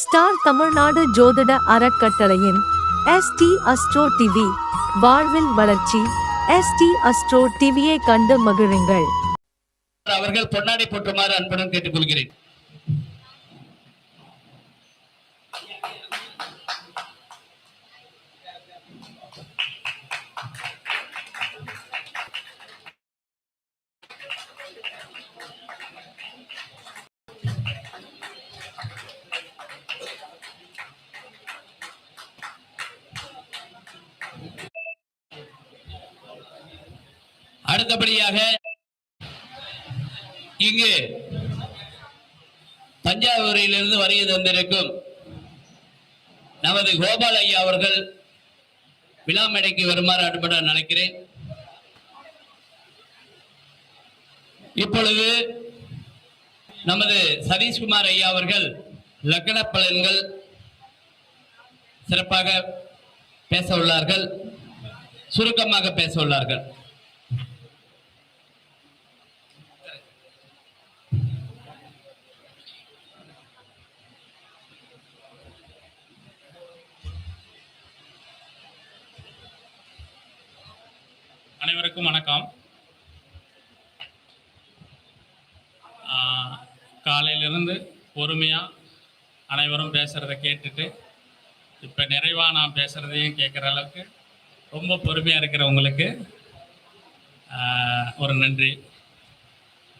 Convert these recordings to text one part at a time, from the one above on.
Star Tamil Nadu ஜோதிட அறக்கட்டளையின் ST astro TV வாழ்வில் வளர்ச்சி எஸ்டி அஸ்ட்ரோ டிவியை கண்டு மகிழுங்கள். அவர்கள் பொன்னாடை போற்றுமாறு அன்புடன் கேட்டுக்கொள்கிறேன். அடுத்தபடியாக இங்கு தஞ்சாவூரிலிருந்து வருகை தந்திருக்கும் நமது கோபால் ஐயா அவர்கள் விழா மேடைக்கு வருமாறு அன்புடன் நினைக்கிறேன். இப்பொழுது நமது சதீஷ்குமார் ஐயா அவர்கள் லக்கண பலன்கள் சிறப்பாக பேச உள்ளார்கள் சுருக்கமாக பேச உள்ளார்கள். அனைவருக்கும் வணக்கம். காலையிலிருந்து பொறுமையாக அனைவரும் பேசுகிறத கேட்டுட்டு இப்போ நிறைவாக நான் பேசுகிறதையும் கேட்குற அளவுக்கு ரொம்ப பொறுமையாக இருக்கிறவங்களுக்கு ஒரு நன்றி.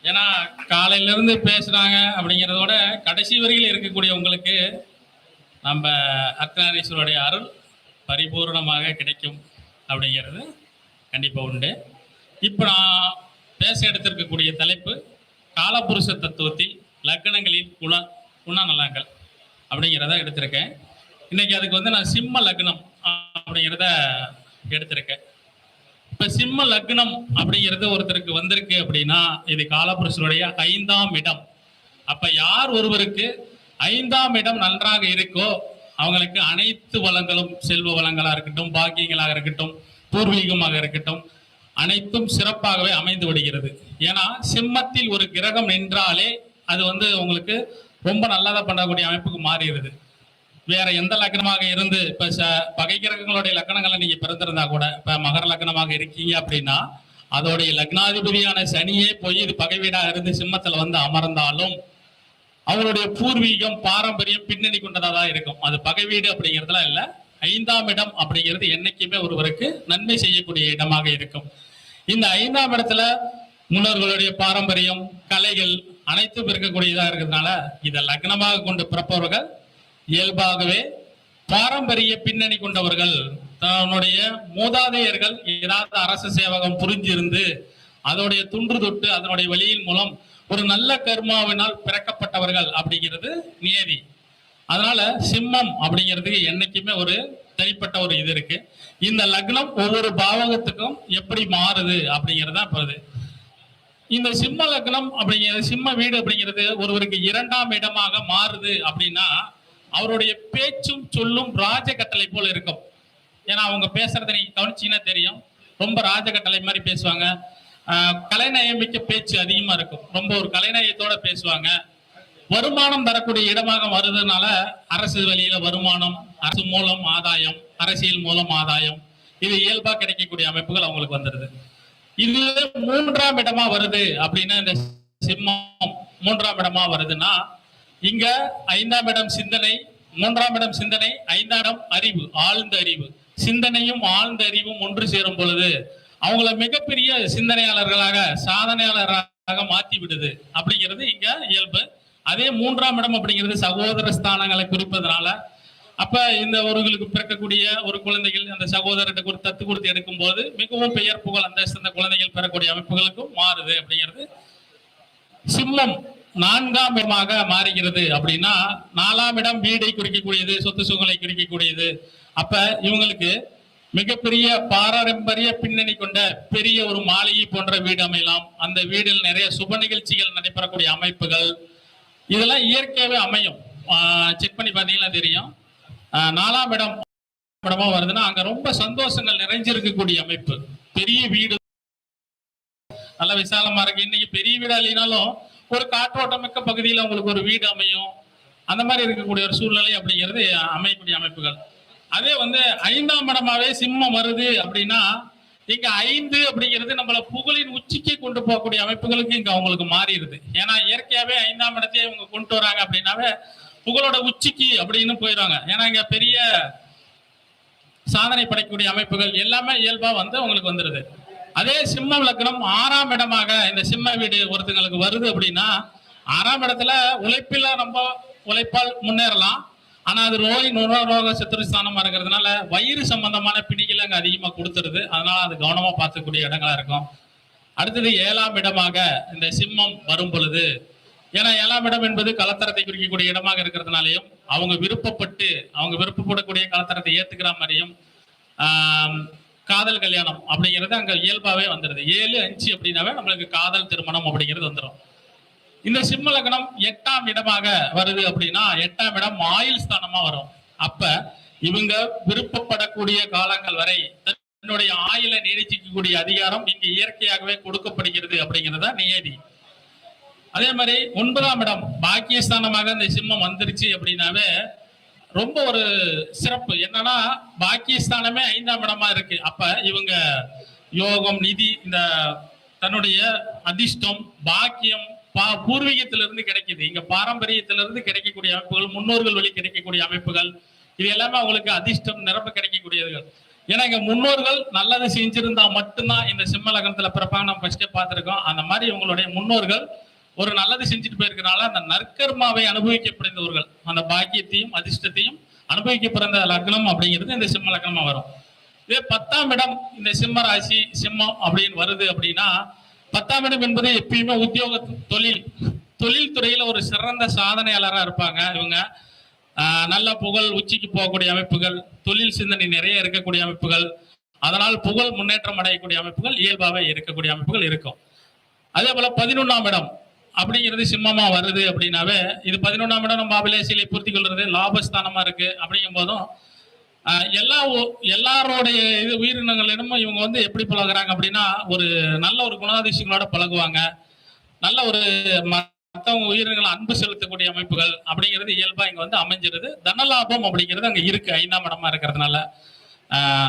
ஏன்னா காலையிலேருந்து பேசுகிறாங்க அப்படிங்கிறதோட கடைசி வரையில் இருக்கக்கூடிய உங்களுக்கு நம்ம அர்த்தநாரீஸ்வருடைய அருள் பரிபூர்ணமாக கிடைக்கும் அப்படிங்கிறது கண்டிப்பாக உண்டு. இப்போ நான் பேச எடுத்திருக்கக்கூடிய தலைப்பு காலபுருஷ தத்துவத்தில் லக்னங்களின் குண குணநலங்கள் அப்படிங்கிறத எடுத்திருக்கேன். இன்னைக்கு அதுக்கு வந்து நான் சிம்ம லக்னம் அப்படிங்கிறத எடுத்திருக்கேன். இப்போ சிம்ம லக்னம் அப்படிங்கிறது ஒருத்தருக்கு வந்திருக்கு அப்படின்னா இது காலபுருஷனுடைய ஐந்தாம் இடம். அப்போ யார் ஒருவருக்கு ஐந்தாம் இடம் நன்றாக இருக்கோ அவங்களுக்கு அனைத்து வளங்களும் செல்வ வளங்களாக இருக்கட்டும் பாக்கியங்களாக இருக்கட்டும் பூர்வீகமாக இருக்கட்டும் அனைத்தும் சிறப்பாகவே அமைந்து விடுகிறது. ஏன்னா சிம்மத்தில் ஒரு கிரகம் நின்றாலே அது வந்து உங்களுக்கு ரொம்ப நல்லதாக பண்ணக்கூடிய அமைப்புக்கு மாறிடுது. வேற எந்த லக்னமாக இருந்து இப்போ ச- பகை கிரகங்களுடைய லக்கணங்களை நீங்கள் பிறந்திருந்தா கூட இப்போ மகர லக்னமாக இருக்கீங்க அப்படின்னா அதோடைய லக்னாதிபதியான சனியே போய் இது பகை வீடாக இருந்து சிம்மத்தில் வந்து அமர்ந்தாலும் அவருடைய பூர்வீகம் பாரம்பரியம் பின்னணி கொண்டதாக தான் இருக்கும். அது பகை வீடு அப்படிங்கிறதுலாம் இல்லை. ஐந்தாம் இடம் அப்படிங்கிறது என்னைக்குமே ஒருவருக்கு நன்மை செய்யக்கூடிய இடமாக இருக்கும். இந்த ஐந்தாம் இடத்துல முன்னோர்களுடைய பாரம்பரியம் கலைகள் அனைத்தும் இருக்கக்கூடியதாக இருக்கிறதுனால இதை லக்னமாக கொண்டு பிறப்பவர்கள் இயல்பாகவே பாரம்பரிய பின்னணி கொண்டவர்கள் தன்னுடைய மூதாதையர்கள் ஏதாவது அரசு சேவகம் புரிஞ்சிருந்து அதோடைய துன்று தொட்டு அதனுடைய வழியின் மூலம் ஒரு நல்ல கர்மாவினால் பிறக்கப்பட்டவர்கள் அப்படிங்கிறது நியதி. அதனால சிம்மம் அப்படிங்கிறதுக்கு என்னைக்குமே ஒரு தனிப்பட்ட ஒரு இது இருக்கு. இந்த லக்னம் ஒவ்வொரு பாவகத்துக்கும் எப்படி மாறுது அப்படிங்கிறது தான் இப்போ இந்த சிம்ம லக்னம் அப்படிங்கிறது சிம்ம வீடு அப்படிங்கிறது ஒருவருக்கு இரண்டாம் இடமாக மாறுது அப்படின்னா அவருடைய பேச்சும் சொல்லும் ராஜகட்டளை போல இருக்கும். ஏன்னா அவங்க பேசுறத நீங்க கவனிச்சீங்கன்னா தெரியும். ரொம்ப ராஜகட்டளை மாதிரி பேசுவாங்க. கலைநயமிக்க பேச்சு அதிகமா இருக்கும். ரொம்ப ஒரு கலைநயத்தோட பேசுவாங்க. வருமானம் தரக்கூடிய இடமாக வருதுனால அரசு வழியில வருமானம் அரசு மூலம் ஆதாயம் அரசியல் மூலம் ஆதாயம் இது இயல்பா கிடைக்கக்கூடிய அமைப்புகள் அவங்களுக்கு வந்துடுது இது மூன்றாம் இடமா வருது அப்படின்னா இந்த சிம்மம் மூன்றாம் இடமா வருதுன்னா இங்க ஐந்தாம் இடம் சிந்தனை மூன்றாம் இடம் சிந்தனை ஐந்தாம் இடம் அறிவு ஆழ்ந்த அறிவு. சிந்தனையும் ஆழ்ந்த அறிவும் ஒன்று சேரும் பொழுது அவங்கள மிகப்பெரிய சிந்தனையாளர்களாக சாதனையாளராக மாத்தி விடுது. அப்படிங்கிறது இங்க இயல்பு அதே மூன்றாம் இடம் அப்படிங்கிறது சகோதர ஸ்தானங்களை குறிப்பதனால அப்ப இந்த ஒருவர்களுக்கு பிறக்கக்கூடிய ஒரு குழந்தைகள் அந்த சகோதரர்கிட்ட கொடுத்து தத்து கொடுத்து எடுக்கும் போது மிகவும் பெயர் புகழ் அந்த அந்த குழந்தைகள் பெறக்கூடிய அமைப்புகளுக்கும் மாறுது அப்படிங்கிறது. சிம்மம் நான்காம் இடமாக மாறுகிறது அப்படின்னா நாலாம் இடம் வீடை குறிக்கக்கூடியது சொத்து சுகங்களை குறிக்கக்கூடியது. அப்ப இவங்களுக்கு மிகப்பெரிய பாரம்பரிய பின்னணி கொண்ட பெரிய ஒரு மாளிகை போன்ற வீடு அமையலாம். அந்த வீடில் நிறைய சுப நிகழ்ச்சிகள் நடைபெறக்கூடிய அமைப்புகள் இதெல்லாம் இயற்கையாகவே அமையும். செக் பண்ணி பார்த்தீங்கன்னா தெரியும். நாலாம் இடம் இடமா வருதுன்னா அங்க ரொம்ப சந்தோஷங்கள் நிறைஞ்சிருக்கக்கூடிய அமைப்பு. பெரிய வீடு. நல்ல விசாலமா இருக்கு. இன்னைக்கு பெரிய வீடா இல்லைனாலும் ஒரு காற்றோட்டமிக்க பகுதியில் உங்களுக்கு ஒரு வீடு அமையும். அந்த மாதிரி இருக்கக்கூடிய ஒரு சூழ்நிலை அப்படிங்கிறது அமையக்கூடிய அமைப்புகள். அதே வந்து ஐந்தாம் இடமாவே சிம்மம் வருது அப்படின்னா இங்க ஐந்து அப்படிங்கிறது நம்மள புகழின் உச்சிக்கு கொண்டு போகக்கூடிய அமைப்புகளுக்கு இங்க அவங்களுக்கு மாறிடுது. ஏன்னா இயற்கையாவே ஐந்தாம் இடத்தையே இவங்க கொண்டு வராங்க அப்படின்னாவே புகழோட உச்சிக்கு அப்படின்னு போயிடுவாங்க. ஏன்னா இங்க பெரிய சாதனை படைக்கக்கூடிய அமைப்புகள் எல்லாமே இயல்பா வந்து அவங்களுக்கு வந்துருது. அதே சிம்ம விளக்கணம் ஆறாம் இடமாக இந்த சிம்ம வீடு ஒருத்தங்களுக்கு வருது அப்படின்னா ஆறாம் இடத்துல உழைப்பில ரொம்ப உழைப்பால் முன்னேறலாம். ஆனா அது நோய் நுரோக சத்துருஸ்தானமா இருக்கிறதுனால வயிறு சம்பந்தமான பிணிகள் அங்க அதிகமா கொடுத்துருது. அதனால அது கவனமா பார்க்கக்கூடிய இடங்களா இருக்கும். அடுத்தது ஏழாம் இடமாக இந்த சிம்மம் வரும் பொழுது ஏன்னா ஏழாம் இடம் என்பது கலத்தரத்தை குறிக்கக்கூடிய இடமாக இருக்கிறதுனாலையும் அவங்க விருப்பப்பட்டு அவங்க விருப்பப்படக்கூடிய கலத்தரத்தை ஏத்துக்கிற மாதிரியும் காதல் கல்யாணம் அப்படிங்கிறது அங்க இயல்பாவே வந்துடுது ஏழு அஞ்சு அப்படின்னாவே நம்மளுக்கு காதல் திருமணம் அப்படிங்கிறது வந்துடும் இந்த சிம்ம லக்னம் எட்டாம் இடமாக வருது அப்படின்னா எட்டாம் இடம் ஆயுள் ஸ்தானமா வரும். அப்ப இவங்க விருப்பப்படக்கூடிய காலங்கள் வரை தன்னுடைய ஆயுளை நீடிச்சிக்கக்கூடிய அதிகாரம் இங்கு இயற்கையாகவே கொடுக்கப்படுகிறது அப்படிங்கிறத நியதி. அதே மாதிரி ஒன்பதாம் இடம் பாக்கியஸ்தானமாக இந்த சிம்மம் வந்துருச்சு அப்படின்னாவே ரொம்ப ஒரு சிறப்பு. என்னன்னா பாக்கியஸ்தானமே ஐந்தாம் இடமா இருக்கு. அப்ப இவங்க யோகம் நிதி இந்த தன்னுடைய அதிர்ஷ்டம் பாக்கியம் பா பூர்வீகத்திலிருந்து கிடைக்குது. இங்க பாரம்பரியத்திலிருந்து கிடைக்கக்கூடிய அமைப்புகள் முன்னோர்கள் வழி கிடைக்கக்கூடிய அமைப்புகள் இது எல்லாமே அவங்களுக்கு அதிர்ஷ்டம் நிரம்ப கிடைக்கக்கூடியதுகள். ஏன்னா இங்க முன்னோர்கள் நல்லது செஞ்சிருந்தா மட்டும்தான் இந்த சிம்ம லக்னத்துல பிறப்பாங்க நம்ம ஃபர்ஸ்டே பார்த்திருக்கோம். அந்த மாதிரி இவங்களுடைய முன்னோர்கள் ஒரு நல்லது செஞ்சுட்டு போயிருக்கனால அந்த நற்கர்மாவை அனுபவிக்க பிறந்தவர்கள் அந்த பாக்கியத்தையும் அதிர்ஷ்டத்தையும் அனுபவிக்க பிறந்த லக்னம் அப்படிங்கிறது இந்த சிம்ம லக்னமா வரும். இதே பத்தாம் இடம் இந்த சிம்ம ராசி சிம்மம் அப்படின்னு வருது அப்படின்னா பத்தாம் இடம் என்பது எப்பயுமே உத்தியோக தொழில் தொழில் துறையில் ஒரு சிறந்த சாதனையாளராக இருப்பாங்க இவங்க. நல்ல புகழ் உச்சிக்கு போகக்கூடிய அமைப்புகள் தொழில் சிந்தனை நிறைய இருக்கக்கூடிய அமைப்புகள் அதனால் புகழ் முன்னேற்றம் அடையக்கூடிய அமைப்புகள் இயல்பாகவே இருக்கக்கூடிய அமைப்புகள் இருக்கும். அதே போல பதினொன்றாம் இடம் அப்படிங்கிறது சிம்மமா வருது அப்படின்னாவே இது பதினொன்றாம் இடம் நம்ம அபிலேசியில பூர்த்தி கொள்றது லாபஸ்தானமா இருக்கு. அப்படிங்கும் போதும் எல்லா ஒ- எல்லாரோடைய இது உயிரினங்களிடமும் இவங்க வந்து எப்படி பழகுறாங்க அப்படின்னா ஒரு நல்ல ஒரு குணாதிசயங்களோட பழகுவாங்க. நல்ல ஒரு மற்றவங்க உயிரினங்களை அன்பு செலுத்தக்கூடிய அமைப்புகள் அப்படிங்கிறது இயல்பா இங்க வந்து அமைஞ்சிருது. தனலாபம் அப்படிங்கிறது அங்க இருக்கு ஐந்தாம் இடமா இருக்கிறதுனால.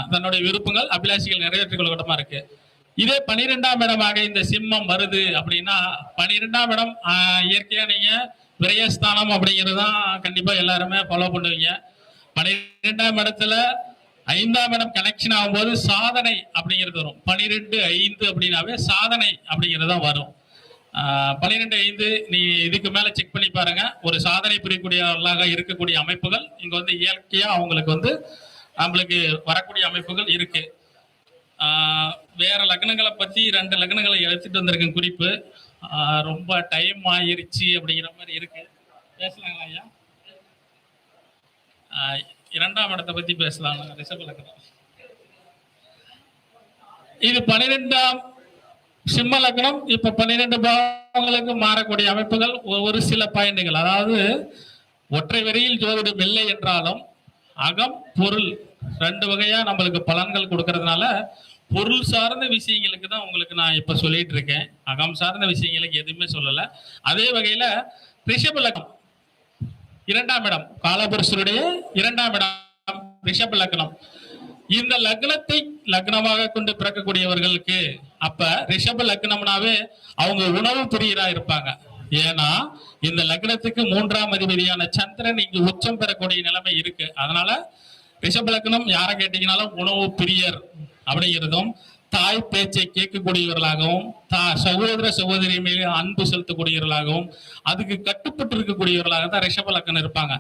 தன்னுடைய விருப்பங்கள் அபிலாஷிகள் நிறைவேற்றிக் கொள்ளக்கூடமா இருக்கு. இதே பனிரெண்டாம் இடமாக இந்த சிம்மம் வருது அப்படின்னா பனிரெண்டாம் இடம் இயற்கையா நீங்க விரயஸ்தானம் அப்படிங்கிறது தான் கண்டிப்பா எல்லாருமே ஃபாலோ பண்ணுவீங்க. பனிரெண்டாம் இடத்துல ஐந்தாம் இடம் கனெக்ஷன் ஆகும்போது சாதனை அப்படிங்கிறது வரும். பனிரெண்டு ஐந்து அப்படின்னாவே சாதனை அப்படிங்கிறது தான் வரும் பனிரெண்டு பன்னிரெண்டு ஐந்து நீ இதுக்கு மேலே செக் பண்ணி பாருங்க. ஒரு சாதனை புரியக்கூடியவர்களாக இருக்கக்கூடிய அமைப்புகள் இங்கே வந்து இயற்கையாக அவங்களுக்கு வந்து நம்மளுக்கு வரக்கூடிய அமைப்புகள் இருக்கு. வேற லக்னங்களை பற்றி ரெண்டு லக்னங்களை எடுத்துட்டு வந்திருக்கேன் குறிப்பு. ரொம்ப டைம் ஆயிருச்சு அப்படிங்கிற மாதிரி இருக்கு. பேசலாங்களா ஐயா? இரண்டாம் இடத்தை பத்தி பேசலாம். ரிஷப லக்னம் இது பனிரெண்டாம் சிம்ம லக்னம் இப்ப பன்னிரெண்டு பாவங்களுக்கு மாறக்கூடிய அமைப்புகள் ஒரு சில பயன்கள் அதாவது ஒற்றை வரியில் ஜோதிடம் இல்லை என்றாலும் அகம் பொருள் ரெண்டு வகையா நம்மளுக்கு பலன்கள் கொடுக்கறதுனால பொருள் சார்ந்த விஷயங்களுக்கு தான் உங்களுக்கு நான் இப்ப சொல்லிட்டு இருக்கேன். அகம் சார்ந்த விஷயங்களுக்கு எதுவுமே சொல்லல. அதே வகையில ரிஷப லக்னம் இரண்டாம் இடம் காலபுருஷருடைய இரண்டாம் இடம் ரிஷப லக்னம். இந்த லக்னத்தை லக்னமாக கொண்டு பிறக்கக்கூடியவர்களுக்கு அப்ப ரிஷப லக்னம்னாவே அவங்க உணவு பிரியரா இருப்பாங்க. ஏன்னா இந்த லக்னத்துக்கு மூன்றாம் அதிபதியான சந்திரன் இங்கு உச்சம் பெறக்கூடிய நிலைமை இருக்கு. அதனால ரிஷப லக்னம் யாரை கேட்டீங்கனாலும் உணவு பிரியர் அப்படிங்கிறதும் தாய் பேச்சை கேட்கக்கூடியவர்களாகவும் தா சகோதர சகோதரி மேலே அன்பு செலுத்தக்கூடியவர்களாகவும் அதுக்கு கட்டுப்பட்டு இருக்கக்கூடியவர்களாக தான் ரிஷப லக்கணம் இருப்பாங்க.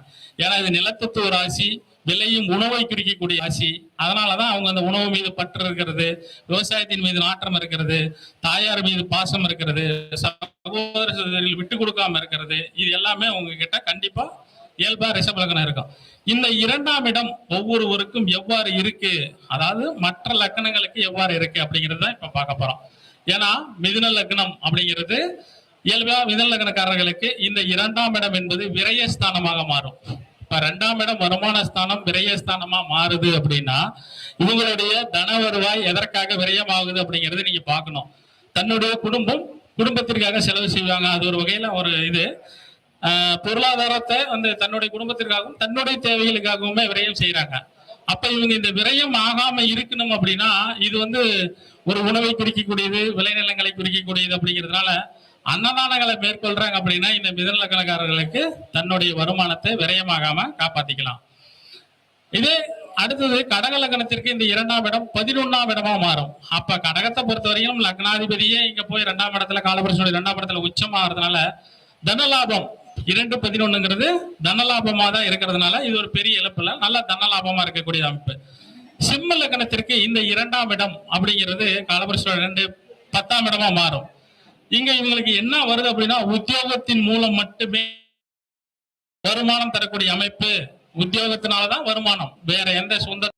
ஏன்னா இது நிலத்தத்துவ ராசி விலையும் உணவை குறிக்கக்கூடிய ராசி. அதனாலதான் அவங்க அந்த உணவு மீது பற்று இருக்கிறது விவசாயத்தின் மீது நாற்றம் இருக்கிறது தாயார் மீது பாசம் இருக்கிறது சகோதர சகோதரிகள் விட்டு கொடுக்காம இருக்கிறது. இது எல்லாமே உங்ககிட்ட கண்டிப்பா இயல்பா ரிஷப லக்னம் இருக்கும். இந்த இரண்டாம் இடம் ஒவ்வொருவருக்கும் எவ்வாறு இருக்கு? அதாவது மற்ற லக்னங்களுக்கு எவ்வாறு இருக்கு அப்படிங்கறத தான் இப்ப பார்க்க போறோம். ஏன்னா மிதுன லக்னம் அப்படிங்கிறது இயல்பா மிதுன லக்னக்காரர்களுக்கு இந்த இரண்டாம் இடம் என்பது விரயஸ்தானமாக மாறும். இப்ப ரெண்டாம் இடம் வருமான ஸ்தானம் விரயஸ்தானமா மாறுது அப்படின்னா இவங்களுடைய தன வருவாய் எதற்காக விரயமாகுது அப்படிங்கறது நீங்க பார்க்கணும். தன்னுடைய குடும்பம் குடும்பத்திற்காக செலவு செய்வாங்க. அது ஒரு வகையில ஒரு இது. பொருளாதாரத்தை வந்து தன்னுடைய குடும்பத்திற்காகவும் தன்னுடைய தேவைகளுக்காகவுமே விரயம் செய்யறாங்க அப்ப இவங்க இந்த விரயம் ஆகாம இருக்கணும் அப்படின்னா இது வந்து ஒரு உணவை குறிக்கக்கூடியது விளைநிலங்களை குறிக்கக்கூடியது அப்படிங்கிறதுனால அன்னதானங்களை மேற்கொள்றாங்க அப்படின்னா இந்த மிதநலக்கணக்காரர்களுக்கு தன்னுடைய வருமானத்தை விரயமாகாம காப்பாத்திக்கலாம். இதே அடுத்தது கடக லக்னத்திற்கு இந்த இரண்டாம் இடம் பதினொன்னாம் இடமா மாறும். அப்ப கடகத்தை பொறுத்தவரையும் லக்னாதிபதியே இங்க போய் இரண்டாம் இடத்துல காலபுருஷனுடைய இரண்டாம் இடத்துல உச்சமாகறதுனால தனலாபம் இரண்டு பதினொன்னுங்கிறது தனலாபமா தான் இருக்கிறதுனால இது ஒரு பெரிய இழப்புல நல்ல தனலாபமா இருக்கக்கூடிய அமைப்பு. சிம்ம லக்னத்திற்கு இந்த இரண்டாம் இடம் அப்படிங்கிறது காலபுருஷனுடைய ரெண்டு பத்தாம் இடமா மாறும். இங்க இவங்களுக்கு என்ன வருது அப்படின்னா உத்தியோகத்தின் மூலம் மட்டுமே வருமானம் தரக்கூடிய அமைப்பு. உத்தியோகத்தினாலதான் வருமானம். வேற எந்த சொந்த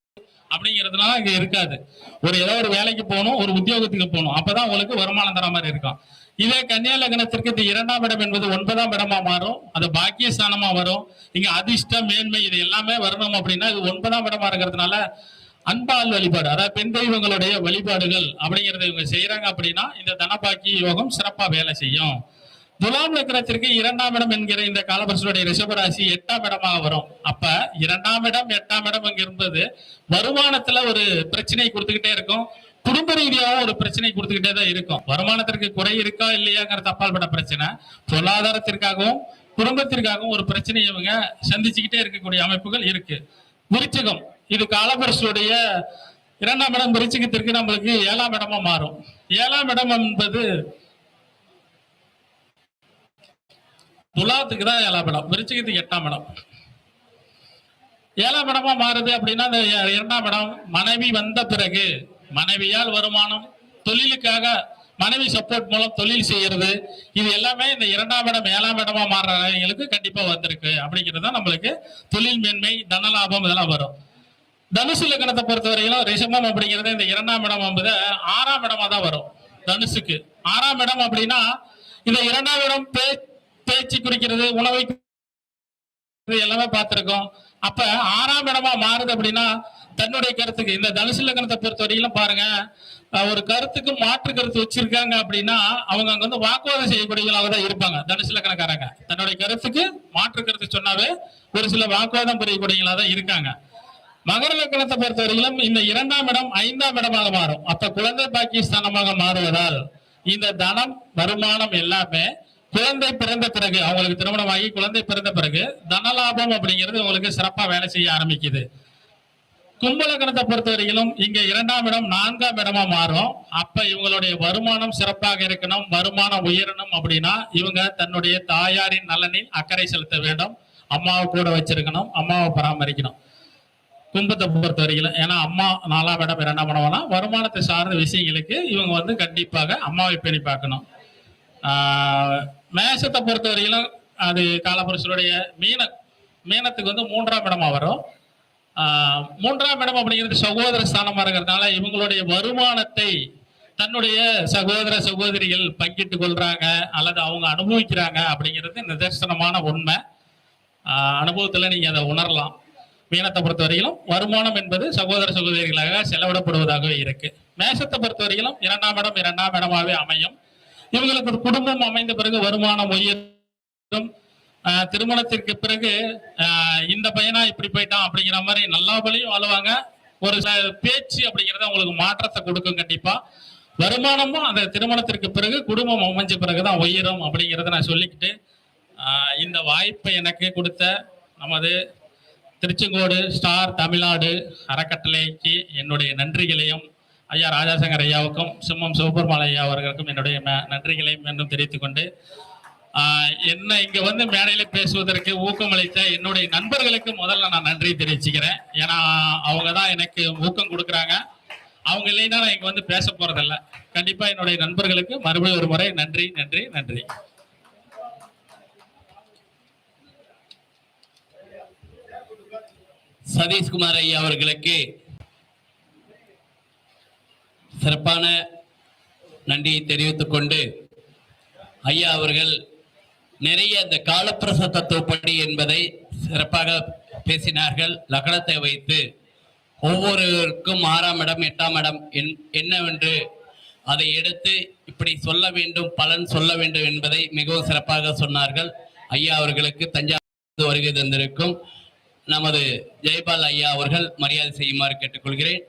அப்படிங்கிறதுனால இங்க இருக்காது. ஒரு ஏதோ ஒரு வேலைக்கு போகணும் ஒரு உத்தியோகத்துக்கு போகணும். அப்பதான் உங்களுக்கு வருமானம் தர மாதிரி இருக்கும். இதே கன்னியா லக்னத்திற்கு இது இரண்டாம் இடம் என்பது ஒன்பதாம் இடமா மாறும். அது பாக்கியஸ்தானமா வரும். இங்க அதிர்ஷ்டம் மேன்மை இது எல்லாமே வரணும் அப்படின்னா இது ஒன்பதாம் இடமா இருக்கிறதுனால அன்பால் வழிபாடு அதாவது பெண் தெய்வங்களுடைய வழிபாடுகள் அப்படிங்கறத இவங்க செய்யறாங்க அப்படின்னா இந்த தனபாக்கி யோகம் சிறப்பா வேலை செய்யும். துலாம் லக்னத்திற்கு இரண்டாம் இடம் என்கிற இந்த காலபரிசனுடைய ரிஷபராசி எட்டாம் இடமாக வரும். அப்ப இரண்டாம் இடம் எட்டாம் இடம் இங்க இருந்தது. வருமானத்துல ஒரு பிரச்சனை கொடுத்துக்கிட்டே இருக்கும். குடும்ப ரீதியாகவும் ஒரு பிரச்சனை கொடுத்துக்கிட்டே தான் இருக்கும். வருமானத்திற்கு குறை இருக்கா இல்லையாங்கிற தப்பால்பட்ட பிரச்சனை. பொருளாதாரத்திற்காகவும் குடும்பத்திற்காகவும் ஒரு பிரச்சனையை இவங்க சந்திச்சுக்கிட்டே இருக்கக்கூடிய அமைப்புகள் இருக்கு. விருச்சகம். இது காலபரிசுடைய இரண்டாம் இடம் விருச்சகத்திற்கு நம்மளுக்கு ஏழாம் இடமா மாறும். ஏழாம் இடம் என்பது துலாத்துக்கு தான் ஏழாம் இடம். விருச்சகத்துக்கு எட்டாம் இடம். ஏழாம் இடமா மாறுது அப்படின்னா இந்த இரண்டாம் இடம் மனைவி வந்த பிறகு மனைவியால் வருமானம் தொழிலுக்காக மனைவி சப்போர்ட் மூலம் தொழில் செய்யறது இது எல்லாமே இந்த இரண்டாம் இடம் ஏழாம் இடமா மாறுறவங்களுக்கு கண்டிப்பா வந்திருக்கு. அப்படிங்கிறது தான் நம்மளுக்கு தொழில் மேன்மை தனலாபம் இதெல்லாம் வரும். தனுசு லக்னத்தை பொறுத்தவரையிலும் ரிஷபம் அப்படிங்கிறது இந்த இரண்டாம் இடம் என்பது ஆறாம் இடமா தான் வரும். தனுசுக்கு ஆறாம் இடம் அப்படின்னா இந்த இரண்டாம் இடம் பே பேச்சு குறிக்கிறது உணவை எல்லாமே பார்த்திருக்கோம். அப்ப ஆறாம் இடமா மாறுது அப்படின்னா தன்னுடைய கருத்துக்கு இந்த தனுசு லக்னத்தை பொறுத்தவரையிலும் பாருங்க ஒரு கருத்துக்கு மாற்று கருத்து வச்சிருக்காங்க அப்படின்னா அவங்க அங்க வந்து வாக்குவாதம் செய்யக்கூடியவங்களாக தான் இருப்பாங்க தனுசு லக்னக்காரங்க. தன்னுடைய கருத்துக்கு மாற்று கருத்து சொன்னாவே ஒரு சில வாக்குவாதம் புரியக்கூடியவங்களா தான் இருக்காங்க. மகர லக்னத்தை பொறுத்தவரையிலும் இந்த இரண்டாம் இடம் ஐந்தாம் இடமாக மாறும். அப்ப குழந்தை பாக்கிஸ்தானமாக மாறுவதால் இந்த தனம் வருமானம் எல்லாமே குழந்தை பிறந்த பிறகு அவங்களுக்கு திருமணம் ஆகி குழந்தை பிறந்த பிறகு தனலாபம் அப்படிங்கிறது உங்களுக்கு சிறப்பாக வேலை செய்ய ஆரம்பிக்குது. கும்பலகணத்தை பொறுத்தவரையிலும் இங்க இரண்டாம் இடம் நான்காம் இடமா மாறும். அப்ப இவங்களுடைய வருமானம் சிறப்பாக இருக்கணும் வருமானம் உயரணும் அப்படின்னா இவங்க தன்னுடைய தாயாரின் நலனில் அக்கறை செலுத்த வேண்டும். அம்மாவை கூட வச்சிருக்கணும் அம்மாவை பராமரிக்கணும். கும்பத்தை பொறுத்தவரையிலும் ஏன்னா அம்மா நாலாம் இடம் இரண்டாம் இடம்னா வருமானத்தை சார்ந்த விஷயங்களுக்கு இவங்க வந்து கண்டிப்பாக அம்மாவை பேணி பார்க்கணும். மேசத்தை பொறுத்த பொறுத்தவரையிலும் அது காலபுருஷனுடைய மீன மீனத்துக்கு வந்து மூன்றாம் இடமா வரும். மூன்றாம் இடம் அப்படிங்கிறது சகோதர ஸ்தானமா இருக்கிறதுனால இவங்களுடைய வருமானத்தை தன்னுடைய சகோதர சகோதரிகள் பங்கிட்டு கொள்றாங்க அல்லது அவங்க அனுபவிக்கிறாங்க அப்படிங்கிறது நிதர்சனமான உண்மை. அனுபவத்தில் நீங்கள் அதை உணரலாம். மீனத்தை பொறுத்தவரையிலும் வருமானம் என்பது சகோதர சகோதரிகளாக செலவிடப்படுவதாகவே இருக்கு. மேஷத்தை பொறுத்தவரையிலும் இரண்டாம் இடம் இரண்டாம் இடமாகவே அமையும். இவர்களுக்கு ஒரு குடும்பம் அமைந்த பிறகு வருமானம் உயரும். திருமணத்திற்கு பிறகு இந்த பையனா இப்படி போயிட்டான் அப்படிங்கிற மாதிரி நல்லா வழியும் வாழ்வாங்க ஒரு ச- பேச்சு அப்படிங்கிறத அவங்களுக்கு மாற்றத்தை கொடுக்கும் கண்டிப்பா. வருமானமும் அந்த திருமணத்திற்கு பிறகு குடும்பம் அமைஞ்ச பிறகுதான் உயரும் அப்படிங்கிறத நான் சொல்லிக்கிட்டு இந்த வாய்ப்பை எனக்கு கொடுத்த நமது திருச்செங்கோடு ஸ்டார் தமிழ்நாடு அறக்கட்டளைக்கு என்னுடைய நன்றிகளையும் ஐயா ராஜாசங்கர் ஐயாவுக்கும் சிம்மம் சிவபெருமாள் ஐயா அவர்களுக்கும் என்னுடைய ம- நன்றிகளையும் மீண்டும் தெரிவித்துக் கொண்டு என்ன இங்க வந்து மேடையில பேசுவதற்கு ஊக்கமளித்த என்னுடைய நண்பர்களுக்கு முதல்ல நான் நன்றி தெரிவிச்சுக்கிறேன். ஏன்னா அவங்க தான் எனக்கு ஊக்கம் கொடுக்குறாங்க. அவங்க இல்லைன்னா நான் இங்க வந்து பேச போறதில்ல. கண்டிப்பா என்னுடைய நண்பர்களுக்கு மறுபடியும் ஒரு முறை நன்றி நன்றி நன்றி. சதீஷ்குமார் ஐயா அவர்களுக்கு சிறப்பான நன்றியை தெரிவித்துக் கொண்டு ஐயா அவர்கள் நிறைய இந்த காலப்பிரச தத்துவப்படி என்பதை சிறப்பாக பேசினார்கள். லக்னத்தை வைத்து ஒவ்வொருவருக்கும் ஆறாம் இடம் எட்டாம் இடம் என்- என்னவென்று அதை எடுத்து இப்படி சொல்ல வேண்டும் பலன் சொல்ல வேண்டும் என்பதை மிகவும் சிறப்பாக சொன்னார்கள். ஐயா அவர்களுக்கு தஞ்சாவூர் வருகை தந்திருக்கும். நமது ஜெயபால் ஐயா அவர்கள் மரியாதை செய்யுமாறு கேட்டுக்கொள்கிறேன்.